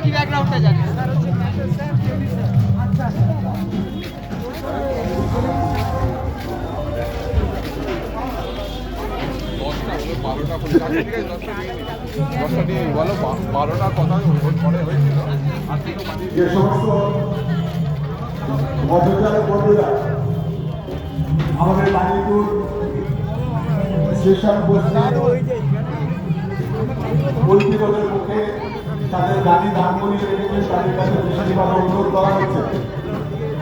বাকি ব্যাকগ্রাউন্ডটা জানি। বারোটা আচ্ছা, দশটা নিই। বলো বা- বারোটার কথা পরে হয়েছিল। যে সমস্ত মধ্যকালের বন্ধুরা আমাদের বাড়িপুর স্টেশন বৈদিকদের মুখে তাদের গাড়ি দান করিয়ে রেখেছে তাদের কাছে বিশেষভাবে অনুরোধ করা হচ্ছে।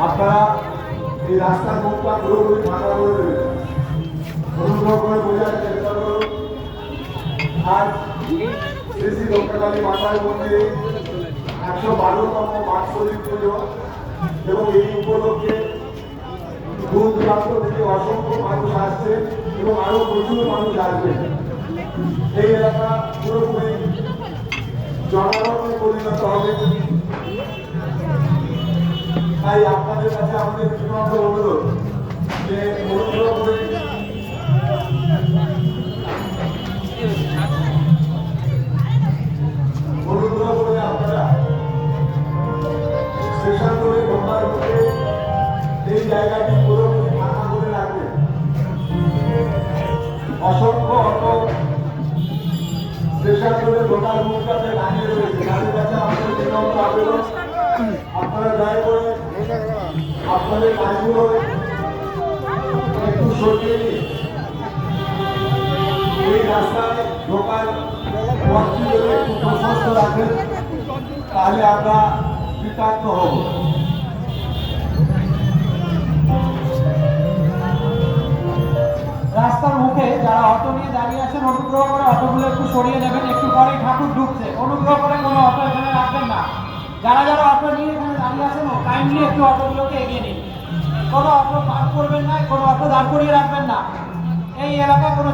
আপনারা এই রাস্তার মুখটা পুরোপুরি ফাঁকা করে দেবেন। অনুগ্রহ করে বোঝার চেষ্টা করুন। আজ শ্রী শ্রী দক্ষিণকালী মাতার মন্দিরে একশো বারোতম বাৎসরিক পুজো এবং এই উপলক্ষে দূর দূরান্ত থেকে অসংখ্য মানুষ আসছে এবং আরও প্রচুর মানুষ আসবে। এই এলাকা পুরোপুরি জনগণে পরিণত হবে তাই আপনাদের কাছে আমাদের বিনম্র অনুরোধ করে ঢোকার মুখটাতে দাঁড়িয়ে রয়েছে তাদের কাছে আমাদের বিনম্র আবেদন। আপনারা দয়া করে আপনাদের গাড়িগুলো একটু সরিয়ে নিন। এই রাস্তায় ঢোকার পথটি যদি একটু প্রশস্ত রাখেন। তাহলে আমরা কৃতার্থ হব। অনুগ্রহ করে অটোগুলো একটু সরিয়ে দেবেন একটু পরে ঠাকুর ঢুকছে। অনুগ্রহ করে কোনো অটো এখানে রাখবেন না। যারা যারা অটো নিয়ে এখানে দাঁড়িয়ে আছেন কাইন্ডলি একটু অটোগুলোকে এগিয়ে নিন। কোনো অটো পার্ক করবেন না, কোনো অটো দাঁড় করিয়ে রাখবেন না। এই এলাকা কোনো